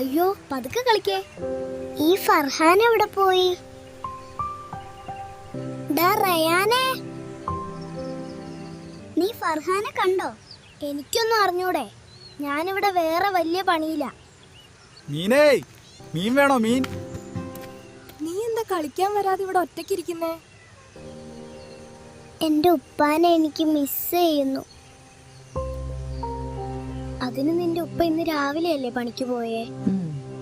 അയ്യോ പതുക്കെ കളിക്കേ. ഈ ഫർഹാൻ എവിടെ പോയി? റയാനെ. നീ ഫർഹാനെ കണ്ടോ? എനിക്കൊന്നും അറിഞ്ഞൂടെ. ഞാനിവിടെ വേറെ വലിയ പണിയില്ല മീനേ മീൻ വേണോ മീൻ? നീ എന്താ കളിക്കാൻ വരാതെ ഇവിടെ ഒറ്റക്കിരിക്കുന്നേ എന്റെ ഉപ്പാനെ എനിക്ക് മിസ് ചെയ്യുന്നു. അതിന് നിന്റെ ഉപ്പ ഇന്ന് രാവിലെയല്ലേ പണിക്ക് പോയേ?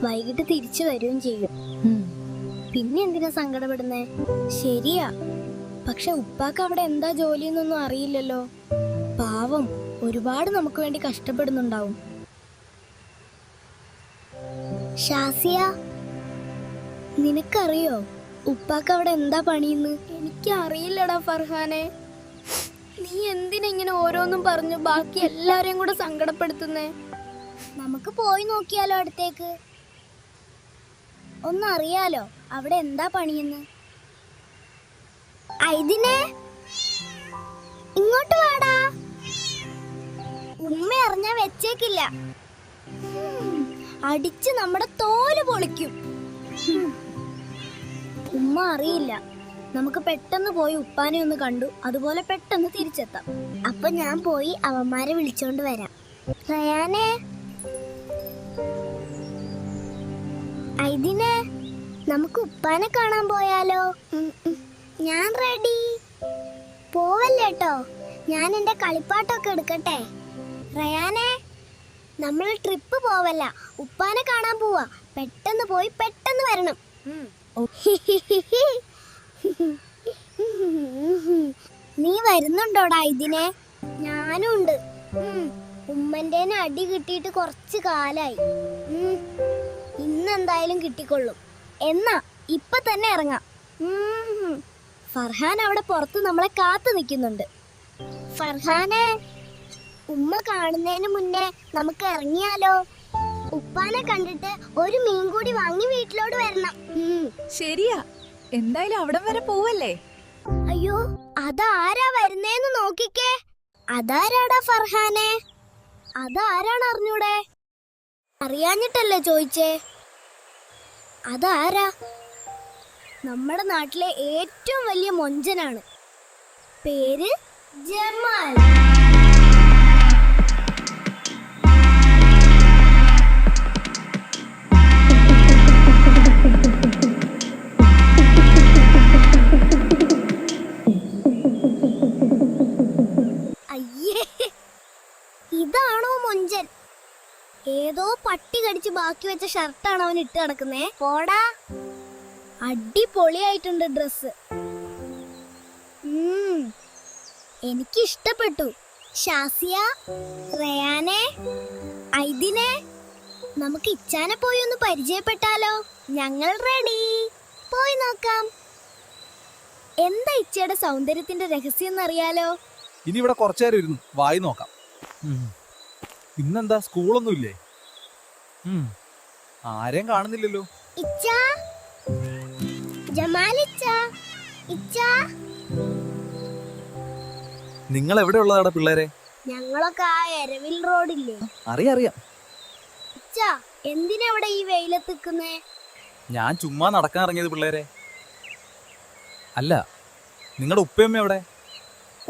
വൈകിട്ട് തിരിച്ചു വരികയും ചെയ്യും. പിന്നെ എന്തിനാ സങ്കടപ്പെടുന്നേ? ശരിയാ. പക്ഷെ ഉപ്പാക്ക് അവിടെ എന്താ ജോലിയെന്നൊന്നും അറിയില്ലല്ലോ. പാവം ഒരുപാട് നമുക്ക് വേണ്ടി കഷ്ടപ്പെടുന്നുണ്ടാവും. ഷാസിയ നിനക്കറിയോ ഉപ്പാക്ക് അവിടെ എന്താ പണിയെന്ന്? എനിക്ക് അറിയില്ലടാ ഫർഹാനെ. നീ എന്തിനാ ഇങ്ങനെ ഓരോന്നും പറഞ്ഞു ബാക്കി എല്ലാരെയും കൂടെ സങ്കടപ്പെടുത്തുന്നേ. നമുക്ക് പോയി നോക്കിയാലോ അടുത്തേക്ക്? ഒന്നറിയാലോ അവിടെ എന്താ പണിയെന്ന്? ഇങ്ങോട്ട് വാടാ. ഉമ്മ അറിഞ്ഞാ വെച്ചേക്കില്ല. അടിച്ച് നമ്മുടെ തോൽ പൊളിക്കും. ഉമ്മ അറിയില്ല. നമുക്ക് പെട്ടെന്ന് പോയി ഉപ്പാനെ ഒന്ന് കണ്ടു. അതുപോലെ പെട്ടെന്ന് തിരിച്ചെത്താം. അപ്പൊ ഞാൻ പോയി അവന്മാരെ വിളിച്ചോണ്ട് വരാം. റയാനെ? ഐദിനെ നമുക്ക് ഉപ്പാനെ കാണാൻ പോയാലോ. ഞാൻ റെഡി. പോവല്ലേട്ടോ ഞാൻ എന്റെ കളിപ്പാട്ടൊക്കെ എടുക്കട്ടെ. റയാനെ നമ്മൾ ട്രിപ്പ് പോവല്ല. ഉപ്പാനെ കാണാൻ പോവാ. പെട്ടെന്ന് പോയി പെട്ടെന്ന് വരണം. നീ വരുന്നുണ്ടോടാ ഇതിനെ? ഞാനുണ്ട്. ഉമ്മന്റെ അടി കിട്ടിയിട്ട് കുറച്ച് കാലായി. ഇന്ന് ഇന്നെന്തായാലും കിട്ടിക്കൊള്ളും. എന്നാ ഇപ്പൊ തന്നെ ഇറങ്ങാം. ഫർഹാൻ അവിടെ പുറത്ത് നമ്മളെ കാത്തു നിൽക്കുന്നുണ്ട്. ഫർഹാനെ ഉമ്മ കാണുന്നതിന് മുന്നേ നമുക്ക് ഇറങ്ങിയാലോ? ഉപ്പാനെ കണ്ടിട്ട് ഒരു മീൻ കൂടി വാങ്ങി വീട്ടിലോട്ട് വരണം. ശരിയാ. എന്തായാലും അവിടം വരെ പോവല്ലേ? അയ്യോ അതാരാ വരുന്നേന്ന് നോക്കിക്കേ. അതാരാടാ ഫർഹാനെ? അതാരാണ് അറിഞ്ഞൂടെ? അറിയാഞ്ഞിട്ടല്ലേ ചോയിച്ചേ അതാരാ? നമ്മുടെ നാട്ടിലെ ഏറ്റവും വലിയ മൊഞ്ചനാണ്. പേര് ജമാൽ. ഇതാണോ മൊഞ്ചൻ? ഏതോ പട്ടി കടിച്ച് ബാക്കി വെച്ച ഷർട്ടാണ് അവൻ ഇട്ട് കിടക്കുന്നേ പോടാ. അടിപൊളിയായിട്ടുണ്ട് ഡ്രസ് എനിക്ക് ഇഷ്ടപ്പെട്ടു ഷാസിയ റയാനെ ഐദിനെ. നമുക്ക് ഇച്ചാനെ പോയി ഒന്ന് പരിചയപ്പെട്ടാലോ? ഞങ്ങൾ റെഡി പോയി നോക്കാം. എന്താ ഇച്ചയുടെ സൗന്ദര്യത്തിന്റെ രഹസ്യം എന്നറിയാലോ? ഇനി ഇവിടെ കുറച്ചു നേരം ഇരുന്നു വായി നോക്കാം. ഇന്നെന്താ സ്കൂളൊന്നും ഇല്ലേ ആരെയും കാണുന്നില്ലല്ലോ. നിങ്ങൾ എവിടെ ഉള്ളതാടാ പിള്ളേരെ? ഞങ്ങളൊക്കെ ആ എരവിൽ റോഡില്ലേ. അറിയാം അറിയാം. എന്തിനാ ഇവിടെ ഈ വെയിലത്ത് നിൽക്കുന്നേ ഞാൻ ചുമ്മാ നടക്കാൻ ഇറങ്ങിയത് പിള്ളേരെ. അല്ല നിങ്ങളുടെ ഉപ്പയമ്മ എവിടെ?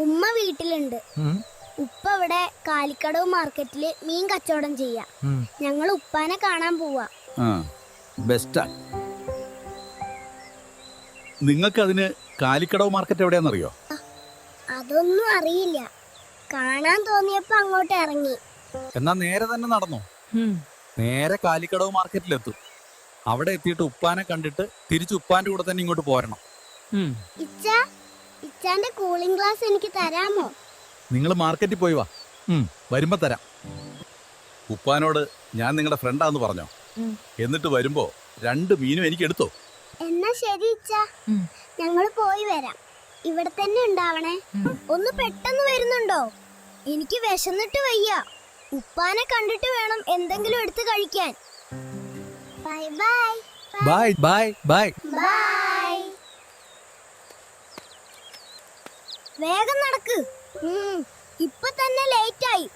ഉമ്മ വീട്ടിലുണ്ട്. ഉപ്പ ഇവിടെ കാലിക്കടവ് മാർക്കറ്റിൽ മീൻ കച്ചവടം ചെയ്യാ. ഞങ്ങൾ ഉപ്പാനെ കാണാൻ പോവാ. ബെസ്റ്റാ. നിങ്ങൾക്ക് അതിന് കാലിക്കടവ് മാർക്കറ്റ് എവിടെയാണെന്നറിയോ? അതൊന്നും അറിയില്ല. കാണാൻ തോന്നിയപ്പോ അങ്ങോട്ട് ഇറങ്ങി. എന്നാ നേരെ തന്നെ നടന്നു? നേരെ കാലിക്കടവ് മാർക്കറ്റിലെത്തും. അവിടെ എത്തിയിട്ട് ഉപ്പാനെ കണ്ടിട്ട് തിരിച്ച് ഉപ്പാന്റെ കൂടെ തന്നെ ഇങ്ങോട്ട് പോരണം. ഇച്ച ഇച്ചാന്റെ കൂളിംഗ് ഗ്ലാസ് എനിക്ക് തരാമോ? നിങ്ങൾ മാർക്കറ്റിൽ പോയി വാ. വരുമ്പോ തരാം. ഉപ്പാനോട് ഞാൻ നിങ്ങളുടെ ഫ്രണ്ടാന്ന് പറഞ്ഞോ. എന്നിട്ട് വരുമ്പോ രണ്ട് മീനും എനിക്ക് എടുത്തോ. എന്നാ ശരി ഞങ്ങൾ പോയി വരാം. ഇവിടെ തന്നെ ഉണ്ടാവണേ. ഒന്ന് പെട്ടെന്ന് വരുന്നുണ്ടോ? എനിക്ക് വിശന്നിട്ട് വയ്യ. ഉപ്പാനെ കണ്ടിട്ട് വേണം എന്തെങ്കിലും എടുത്ത് കഴിക്കാൻ. Bye bye. Bye bye bye. Bye. വേഗം നടക്ക്. ഇപ്പൊ തന്നെ ലേറ്റ് ആയി.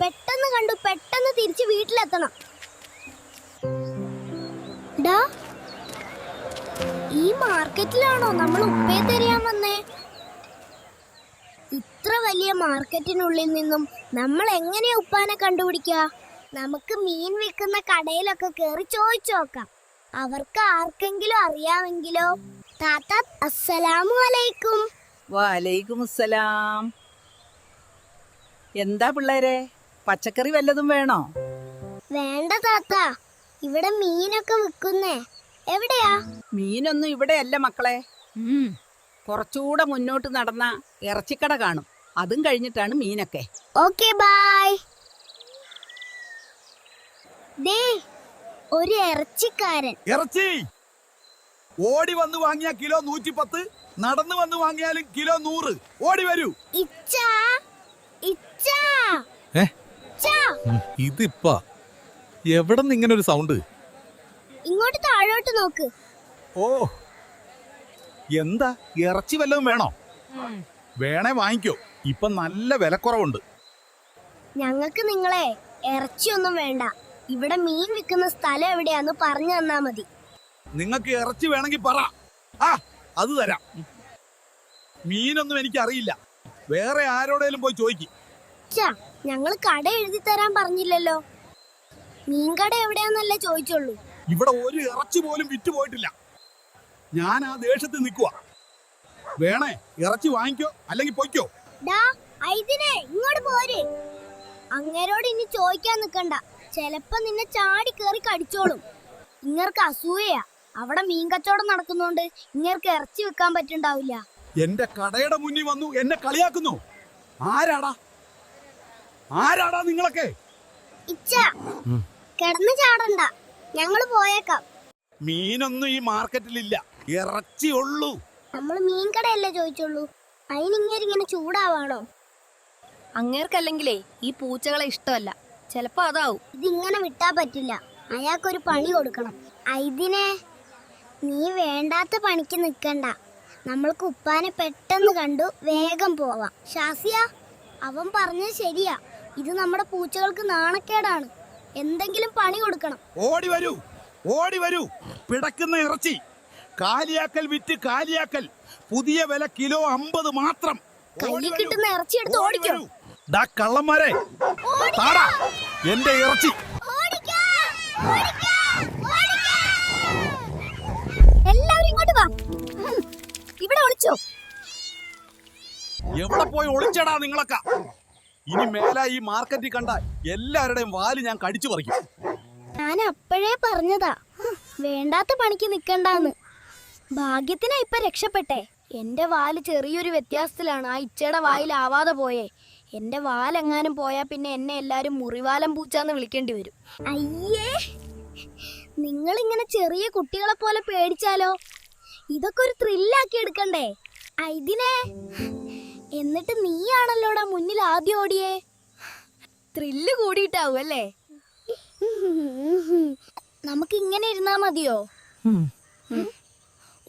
പെട്ടെന്ന് കണ്ടു പെട്ടെന്ന് തിരിച്ച് വീട്ടിലെത്തണം. ഈ മാർക്കറ്റിലാണോ നമ്മൾ ഉപ്പേ തെരയാൻ വന്നേ? ഇത്ര വലിയ മാർക്കറ്റിനുള്ളിൽ നിന്നും നമ്മൾ എങ്ങനെയാ ഉപ്പാനെ കണ്ടുപിടിക്കുക നമുക്ക് മീൻ വിൽക്കുന്ന കടയിലൊക്കെ കയറി ചോദിച്ചു നോക്കാം. അവർക്ക് ആർക്കെങ്കിലും അറിയാമെങ്കിലോ? താത്ത അസ്സലാമു അലൈക്കും. വാലൈക്കും അസ്സലാം. എന്താ പിള്ളേരെ? പച്ചക്കറി വല്ലതും വേണോ? വേണ്ട താത്ത. ഇവിടെ മീനൊക്കെ വിൽക്കുന്നേ. എവിടെയാ? മീനൊന്നും ഇവിടെയല്ല മക്കളെ. ഉം, കുറച്ചുകൂടെ മുന്നോട്ട് നടന്ന ഇറച്ചിക്കട കാണും. അതും കഴിഞ്ഞിട്ടാണ് മീനൊക്കെ. Okay bye. ദേ ഒരു ഇറച്ചിക്കാരൻ. ഇറച്ചി! ഓടി വന്ന് വാങ്ങിയ കിലോ നൂറ്റി പത്ത് നടന്നു വന്ന് വാങ്ങിയാലും കിലോ നൂറ്. ഓടി വരൂ? ഇച്ച. ഇതിപ്പ. എവിടെ ഇങ്ങനെ ഒരു സൗണ്ട് ഇങ്ങോട്ട് താഴോട്ട് നോക്ക്. ഓ. എന്താ? ഇറച്ചി വല്ലതും വേണോ? വേണേ വാങ്ങിക്കോ. ഇപ്പൊ നല്ല വിലക്കുറവുണ്ട്. ഞങ്ങൾക്ക് നിങ്ങളെ ഇറച്ചിയൊന്നും വേണ്ട. ഇവിടെ മീൻ വിൽക്കുന്ന സ്ഥലം എവിടെയാന്ന് പറഞ്ഞു തന്നാ മതി. നിങ്ങൾക്ക് ഇറച്ചി വേണമെങ്കിൽ പറ. ആ അത് തരാം. മീനൊന്നും എനിക്ക് അറിയില്ല വേറെ ആരോടേലും പോയി ചോദിക്കും. ഞങ്ങൾ കട എഴുതി തരാൻ പറഞ്ഞില്ലല്ലോ. മീൻകട എവിടെയാന്നല്ലേ ചോദിച്ചുള്ളൂ ഇവിടെ ഒരു ഇറച്ചി പോലും വിറ്റ് പോയിട്ടില്ല. ഞാൻ ആ ദേഷ്യത്ത് നിൽക്കുക വേണേ ഇറച്ചി വാങ്ങിക്കോ അല്ലെങ്കിൽ പൊയ്ക്കോ. ഇങ്ങോട്ട് പോര്. അങ്ങേരോട് ഇനി ചോദിക്കാൻ നിക്കണ്ട. ചെലപ്പോ നിന്നെ ചാടി കേറി കടിച്ചോളും. ഇങ്ങർക്ക് അസൂയയാ. അവിടെ മീൻ കച്ചവടം നടക്കുന്നോണ്ട് ഇങ്ങർക്ക് ഇറച്ചി വെക്കാൻ പറ്റുണ്ടാവില്ല എന്റെ കടയുടെ മുന്നിൽ വന്നു എന്നെ കളിയാക്കുന്നു. ആരാടാ? ആരാടാ നിങ്ങളൊക്കെ? ഇച്ച കിടന്നു ചാടണ്ട. ഞങ്ങൾ പോയേക്കാം. മീനൊന്നും ഈ മാർക്കറ്റിലില്ല. ഇറച്ചി ഉള്ളൂ. നമ്മൾ മീൻ കടയല്ലേ ചോദിച്ചുള്ളൂ. അതിനിങ്ങനെ ചൂടാവാണോ? അങ്ങേർക്കല്ലെങ്കിലേ ഈ പൂച്ചകളെ ഇഷ്ടമല്ല. ചെലപ്പോ അതാവും. ഇതിങ്ങനെ വിട്ടാ പറ്റില്ല. അയാൾക്കൊരു പണി കൊടുക്കണം. ഐദിനെ നീ വേണ്ടാത്ത പണിക്ക് നിക്കണ്ട. നമ്മൾക്ക് ഉപ്പാനെ പെട്ടെന്ന് കണ്ടു വേഗം പോവാം. ഷാസിയ അവൻ പറഞ്ഞത് ശരിയാ. ഇത് നമ്മുടെ പൂച്ചകൾക്ക് നാണക്കേടാണ്. എന്തെങ്കിലും പണി കൊടുക്കണം. ഓടി വരൂ. ഓടി വരൂ. പിടക്കുന്ന ഇറച്ചി. കാലിയാക്കൽ വിറ്റ് കാലിയാക്കൽ. പുതിയ വില കിലോ അമ്പത് മാത്രം. കയ്യിൽ കിട്ടുന്ന ഇറച്ചി എടുത്ത് ഓടി ഓടിക്കോ. കള്ളന്മാരെ. താടാ. എന്റെ ഇറച്ചി. എല്ലാവരും ഒളിച്ചോ എവിടെ പോയി ഒളിച്ചടാ നിങ്ങളൊക്കെ? ഇനി മേല ഈ മാർക്കറ്റിൽ കണ്ട എല്ലാവരുടെയും വാൽ ഞാൻ കടിച്ചു പറിക്കും. ഞാൻ അപ്പോഴേ പറഞ്ഞതാ. വേണ്ടാത്ത പണിക്ക് നിക്കണ്ടാന്ന്. ഭാഗ്യത്തിനാ ഇപ്പൊ രക്ഷപ്പെട്ടെ. എന്റെ വാൽ ചെറിയൊരു വ്യത്യാസത്തിലാണ്. ആ ഇച്ചയുടെ വായിലാവാതെ പോയേ. എന്റെ വാലെങ്ങാനും പോയാ പിന്നെ എന്നെ എല്ലാരും മുറിവാലം പൂച്ചാന്ന് വിളിക്കേണ്ടി വരും. അയ്യേ! നിങ്ങൾ ഇങ്ങനെ ചെറിയ കുട്ടികളെ പോലെ പേടിച്ചാലോ? ഇതൊക്കെ ഒരു ത്രില്ലാക്കി എടുക്കണ്ടേ? ഇതിനെ എന്നിട്ട് നീയാണല്ലോടാ മുന്നിൽ ആദ്യം ഓടിയേ? ത്രില്ല് കൂടിയിട്ടാവും അല്ലേ? നമുക്ക് ഇങ്ങനെ ഇരുന്നാ മതിയോ?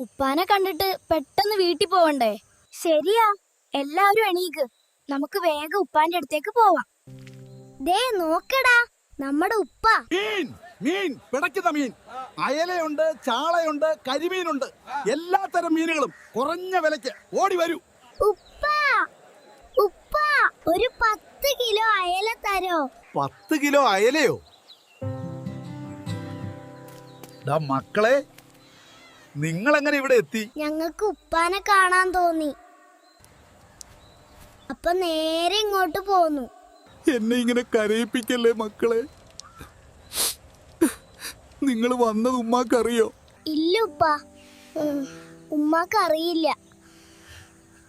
ഉപ്പാനെ കണ്ടിട്ട് പെട്ടെന്ന് വീട്ടിൽ പോവണ്ടേ? ശരിയാ എല്ലാവരും എണീക്ക്. നമുക്ക് വേഗം ഉപ്പാന്റെ അടുത്തേക്ക് പോവാം. ദേ നോക്കടാ നമ്മുടെ ഉപ്പ. മീൻ പിടയ്ക്കുന്ന മീൻ. അയലയുണ്ട് ചാളയുണ്ട് കരിമീനുണ്ട്. എല്ലാ തരം മീനുകളും കുറഞ്ഞ വിലയ്ക്ക് ഓടി വരൂ. ഉപ്പ ഉപ്പ ഒരു പത്ത് കിലോ അയല തരോ? പത്ത് കിലോ അയലയോ? മക്കളെ നിങ്ങൾ എങ്ങനെ ഇവിടെ എത്തി? ഞങ്ങൾക്ക് ഉപ്പാനെ കാണാൻ തോന്നി. അപ്പൊ നേരെ ഇങ്ങോട്ട് പോന്നു. എന്നെ ഇങ്ങനെ കരയിപ്പിക്കല്ലേ മക്കളെ? നിങ്ങൾ വന്നത് ഉമ്മാക്കറിയോ? ഇല്ല ഉപ്പ. ഉമ്മാക്കറിയില്ല.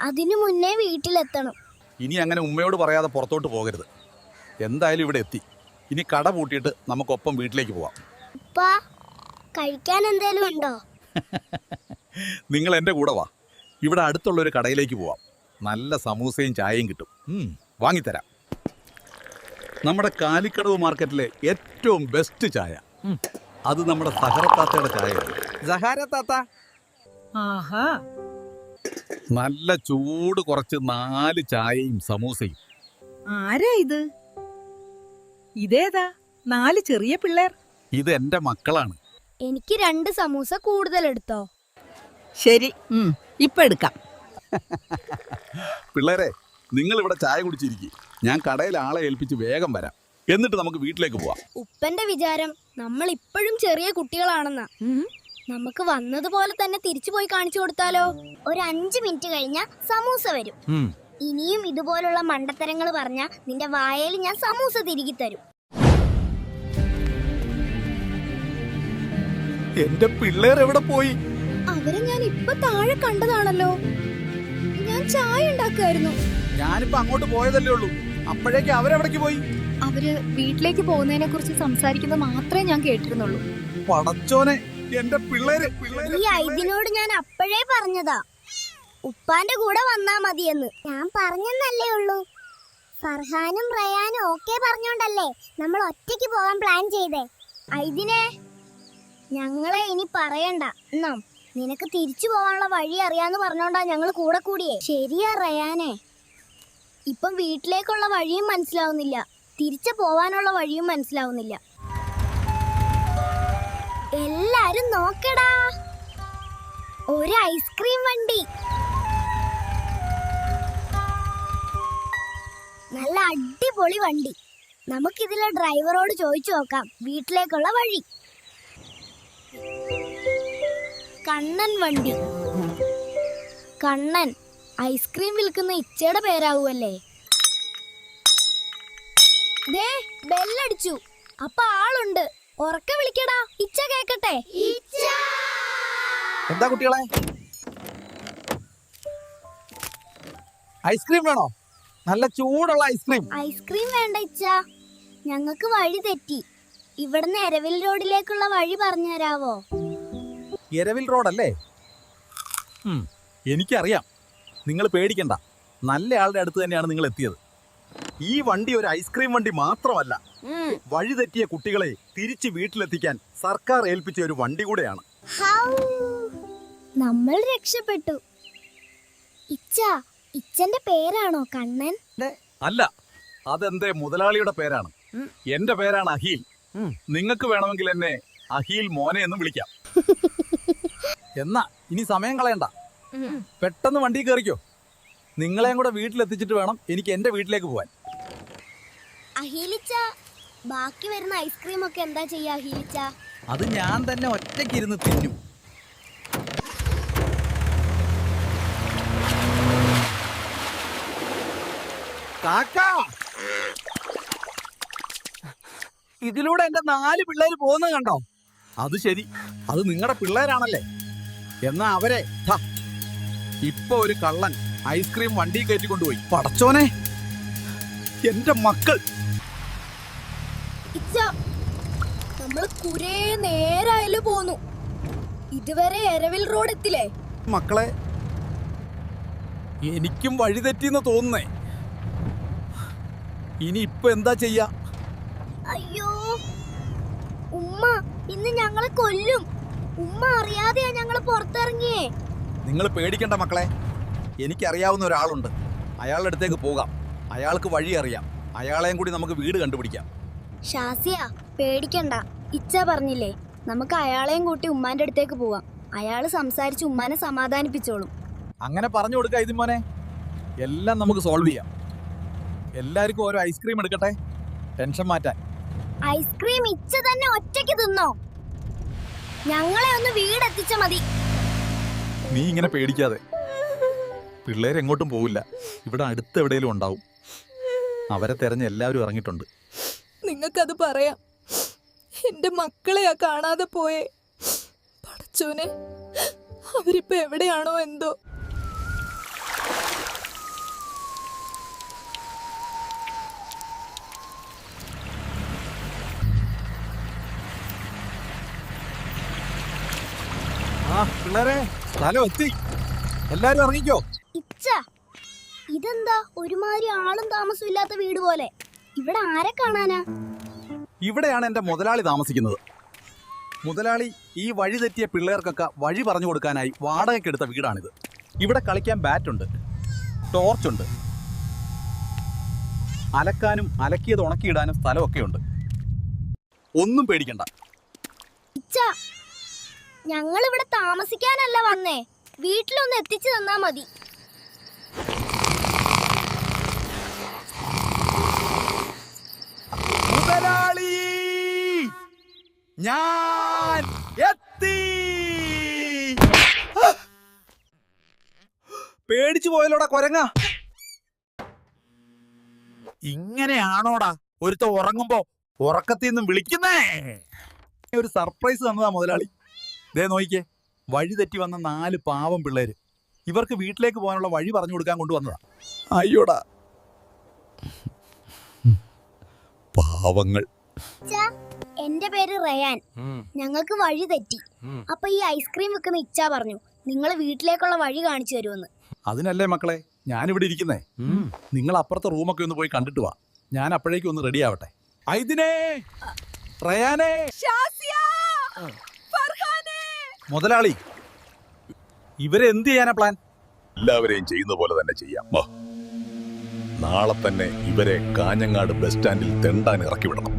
അതിനു മുന്നേ വീട്ടിലെത്തണം. ഇനി അങ്ങനെ ഉമ്മയോട് പറയാതെ പുറത്തോട്ട് പോകരുത്. എന്തായാലും ഇവിടെ എത്തി. ഇനി കട പൂട്ടിയിട്ട് നമുക്കൊപ്പം വീട്ടിലേക്ക് പോവാം. ഉപ്പ കഴിക്കാൻ എന്തേലും ഉണ്ടോ? നിങ്ങൾ എന്റെ കൂടെ വാ. ഇവിടെ അടുത്തുള്ള ഒരു കടയിലേക്ക് പോവാം. നല്ല സമൂസയും ചായയും കിട്ടും. വാങ്ങിത്തരാം. നമ്മുടെ കാലിക്കടവ് മാർക്കറ്റിലെ ഏറ്റവും ബെസ്റ്റ് ചായ. അത് നമ്മുടെ സഹരത്താത്തയുടെ ചായയാണ്. സഹാര താത്ത ആഹാ. നല്ല ചൂട് കുറച്ച് നാല് ചായയും സമൂസയും. ആരാ ഇത്? ഇതേതാ? നാല് ചെറിയ പിള്ളേർ. ഇത് എന്റെ മക്കളാണ്. എനിക്ക് രണ്ട് സമൂസ കൂടുതൽ എടുത്തോ ശരി ഉം, ഇപ്പൊ എടുക്കാം. പിള്ളേരെ നിങ്ങൾ ഇവിടെ ചായ കുടിച്ചിരിക്കും. ഞാൻ കടയിൽ ആളെ ഏൽപ്പിച്ച് വേഗം വരാം. എന്നിട്ട് നമുക്ക് വീട്ടിലേക്ക് പോവാം. ഉപ്പന്റെ വിചാരം നമ്മൾ ഇപ്പോഴും ചെറിയ കുട്ടികളാണെന്നാ. നമുക്ക് വന്നതുപോലെ തന്നെ തിരിച്ചു പോയി കാണിച്ചു കൊടുത്താലോ? ഒരു അഞ്ചു മിനിറ്റ് കഴിഞ്ഞ സമൂസ വരും. ഇനിയും ഇതുപോലുള്ള മണ്ടത്തരങ്ങൾ പറഞ്ഞ നിന്റെ വായയിൽ ഞാൻ സമൂസ തിരികെ തരും. എന്റെ പിള്ളേർ എവിടെ പോയി? അവരെ ഞാൻ ഇപ്പൊ താഴെ കണ്ടതാണല്ലോ. ഞാൻ ചായ ഉണ്ടാക്കുമായിരുന്നു ഞാനിപ്പോ അങ്ങോട്ട് പോയതല്ലേ ഉള്ളൂ. അപ്പോഴേക്ക് അവരെവിടേക്ക് പോയി? അവർ വീട്ടിലേക്ക് പോകുന്നതിനെ കുറിച്ച് സംസാരിക്കുന്നത് മാത്രമേ ഞാൻ കേട്ടിരുന്നുള്ളൂ. പടച്ചോനെ എന്റെ പിള്ളേര് പിള്ളേര് ഈ ഐബിനോട് ഞാൻ അപ്പോഴേ പറഞ്ഞതാ. ഉപ്പാന്റെ കൂടെ വന്നാ മതിയെന്ന്. ഞാൻ പറഞ്ഞെന്നല്ലേ ഉള്ളൂ. ഫർഹാനും റയാനും ഓക്കെ പറഞ്ഞോണ്ടല്ലേ നമ്മൾ ഒറ്റയ്ക്ക് പോകാൻ പ്ലാൻ ചെയ്തേ. ഐദിനെ ഞങ്ങളെ ഇനി പറയണ്ട. എന്നാ നിനക്ക് തിരിച്ചു പോകാനുള്ള വഴി അറിയാന്ന് പറഞ്ഞോണ്ടാ ഞങ്ങൾ കൂടെ കൂടിയേ. ശരിയാ റയാനെ. ഇപ്പം വീട്ടിലേക്കുള്ള വഴിയും മനസ്സിലാവുന്നില്ല. തിരിച്ചു പോവാനുള്ള വഴിയും മനസ്സിലാവുന്നില്ല. എല്ലാരും നോക്കടാ. ഒരു ഐസ്ക്രീം വണ്ടി. നല്ല അടിപൊളി വണ്ടി. നമുക്കിതിലെ ഡ്രൈവറോട് ചോദിച്ചു നോക്കാം വീട്ടിലേക്കുള്ള വഴി. കണ്ണൻ വണ്ടി. കണ്ണൻ. ഐസ്ക്രീം വിൽക്കുന്ന ഇച്ചയുടെ പേരാവുമല്ലേ ദേ ബെല്ലടിച്ചു. അപ്പൊ ആളുണ്ട്. ഉറക്കെ വിളിക്കടാ. ഇച്ച കേക്കട്ടെ. എന്താ കുട്ടികളെ? ഐസ്ക്രീം വേണോ? നല്ല ചൂടുള്ള ഐസ്ക്രീം. ഐസ്ക്രീം വേണ്ട ഇച്ച. ഞങ്ങൾക്ക് വഴി തെറ്റി. ഇവിടുന്ന് എരവിൽ റോഡിലേക്കുള്ള വഴി പറഞ്ഞു തരാവോ എരവിൽ റോഡല്ലേ? എനിക്കറിയാം. നിങ്ങൾ പേടിക്കണ്ട. നല്ല ആളുടെ അടുത്ത് തന്നെയാണ് നിങ്ങൾ എത്തിയത്. ഈ വണ്ടി ഒരു ഐസ്ക്രീം വണ്ടി മാത്രമല്ല വഴി തെറ്റിയ കുട്ടികളെ തിരിച്ച് വീട്ടിലെത്തിക്കാൻ സർക്കാർ ഏൽപ്പിച്ച ഒരു വണ്ടി കൂടെയാണ്. ഹൗ. നമ്മൾ രക്ഷപ്പെട്ടു. ഇച്ച ഇച്ചന്റെ പേരാണോ കണ്ണൻ? അല്ല അതെന്റെ മുതലാളിയുടെ പേരാണ്. എന്റെ പേരാണ് അഹീൽ. നിങ്ങൾക്ക് വേണമെങ്കിൽ എന്നെ അഹീൽ മോനെ എന്ന് വിളിക്കാം. എന്നാ ഇനി സമയം കളയണ്ട. പെട്ടെന്ന് വണ്ടി കയറിക്കോ നിങ്ങളെയും കൂടെ വീട്ടിലെത്തിച്ചിട്ട് വേണം എനിക്ക് എന്റെ വീട്ടിലേക്ക് പോവാൻ. അഹീലിച്ച ബാക്കി വരുന്ന ഐസ്ക്രീം ഒക്കെ എന്താ ചെയ്യാ അഹീലിച്ച? അത് ഞാൻ തന്നെ ഒറ്റയ്ക്ക് ഇരുന്ന് തിന്നും ഇതിലൂടെ എന്റെ നാല് പിള്ളേര് പോകുന്നത് കണ്ടോ? അത് ശരി. അത് നിങ്ങളുടെ പിള്ളേരാണല്ലേ. എന്നാ അവരെ ഇപ്പൊ ഒരു കള്ളൻ ഐസ്ക്രീം വണ്ടി കയറ്റി കൊണ്ടുപോയി. പടച്ചോനെ. എന്റെ മക്കൾ. കുരേ നേരായാലും പോന്നു. ഇതുവരെ എരവിൽ റോഡ് എത്തില്ലേ? മക്കളെ എനിക്കും വഴി തെറ്റിന്ന് തോന്നുന്നേ. ഇനി ഇപ്പൊ എന്താ ചെയ്യാ? അയ്യോ ഉമ്മ ഇന്ന് ഞങ്ങളെ കൊല്ലും. ഉമ്മ അറിയാതെയാ ഞങ്ങൾ പുറത്തിറങ്ങിയേ. നിങ്ങൾ പേടിക്കണ്ട മക്കളെ. എനിക്കറിയാവുന്ന ഒരാളുണ്ട്. അയാളുടെ അടുത്തേക്ക് പോകാം. അയാൾക്ക് വഴി അറിയാം. അയാളെയും കൂടി നമുക്ക് വീട് കണ്ടുപിടിക്കാം. ഷാസിയ പേടിക്കണ്ട. ഇച്ച പറഞ്ഞില്ലേ നമുക്ക് അയാളെയും കൂട്ടി ഉമ്മാന്റെ അടുത്തേക്ക് പോവാം. അയാൾ സംസാരിച്ച് ഉമ്മാനെ സമാധാനിപ്പിച്ചോളും. അങ്ങനെ പറഞ്ഞു കൊടുക്കാം ഇതിമോനെ എല്ലാം നമുക്ക് സോൾവ് ചെയ്യാം. എല്ലാവർക്കും ഓരോ ഐസ്ക്രീം എടുക്കട്ടെ? ടെൻഷൻ മാറ്റാൻ. ഐസ്ക്രീം ഇച്ച തന്നെ ഒറ്റയ്ക്ക് തിന്നോ? ഞങ്ങളെ ഒന്ന് വീടെത്തിച്ച മതി. നീ ഇങ്ങനെ പേടിക്കാതെ. പിള്ളേർ എങ്ങോട്ടും പോവില്ല. ഇവിടെ അടുത്ത് എവിടെയെങ്കിലും ഉണ്ടാവും. അവരെ തെരഞ്ഞ് എല്ലാവരും ഇറങ്ങിയിട്ടുണ്ട്. നിങ്ങൾക്കത് പറയാം. എന്റെ മക്കളെയാ കാണാതെ പോയേ. പടച്ചോനെ അവരിപ്പോ എവിടെയാണോ എന്തോ? ആ പിള്ളേരെ. സ്ഥലം എത്തി. എല്ലാരും ഇറങ്ങിക്കോ. ഇച്ച ഇതെന്താ? ഒരുമാതിരി ആളും താമസമില്ലാത്ത വീട് പോലെ. ഇവിടെ ആരെ കാണാനാ? ഇവിടെയാണ് എന്റെ മുതലാളി താമസിക്കുന്നത്. മുതലാളി ഈ വഴി തെറ്റിയ പിള്ളേർക്കൊക്കെ വഴി പറഞ്ഞു കൊടുക്കാനായി വാടകയ്ക്കെടുത്ത വീടാണിത്. ഇവിടെ കളിക്കാൻ ബാറ്റുണ്ട് ടോർച്ചുണ്ട് അലക്കാനും അലക്കിയത് ഉണക്കിയിടാനും സ്ഥലമൊക്കെ ഉണ്ട് ഒന്നും പേടിക്കണ്ട. ഞങ്ങൾ ഇവിടെ താമസിക്കാനല്ല വന്നേ. വീട്ടിലൊന്ന് എത്തിച്ചു തന്നാ മതി. ഞാൻ പേടിച്ചു പോയല്ലോടാ കൊരങ്ങ. ഇങ്ങനെയാണോടാ ഒരുത്ത ഉറങ്ങുമ്പോ ഉറക്കത്തിൽ നിന്നും വിളിക്കുന്നേ? ഒരു സർപ്രൈസ് തന്നതാ മുതലാളി. ദേ നോയിക്കേ വഴി തെറ്റി വന്ന നാല് പാവം പിള്ളേര്. ഇവർക്ക് വീട്ടിലേക്ക് പോകാനുള്ള വഴി പറഞ്ഞു കൊടുക്കാൻ കൊണ്ടുവന്നതാ. അയ്യോടാ. പാവങ്ങൾ. എന്റെ പേര് റയാൻ. ഞങ്ങൾക്ക് വഴി തെറ്റി. അപ്പൊ ഈ ഐസ്ക്രീം വെക്കുന്ന ഇച്ഛ പറഞ്ഞു നിങ്ങൾ വീട്ടിലേക്കുള്ള വഴി കാണിച്ചു തരുമെന്ന്. അതിനല്ലേ മക്കളെ ഞാനിവിടെ ഇരിക്കുന്നേ. നിങ്ങൾ അപ്പുറത്തെ റൂമൊക്കെ ഒന്ന് പോയി കണ്ടിട്ട് വാ. ഞാൻ അപ്പോഴേക്കും ഒന്ന് റെഡി ആവട്ടെ. ഐദിനേ റയാനേ. മുതലാളി ഇവരെ എന്ത് ചെയ്യാനാ പ്ലാൻ എല്ലാവരെയും ചെയ്യുന്ന പോലെ തന്നെ ചെയ്യാം. നാളെ തന്നെ ഇവരെ കാഞ്ഞങ്ങാട് ബസ് സ്റ്റാൻഡിൽ തെണ്ടാൻ ഇറക്കി വിടണം.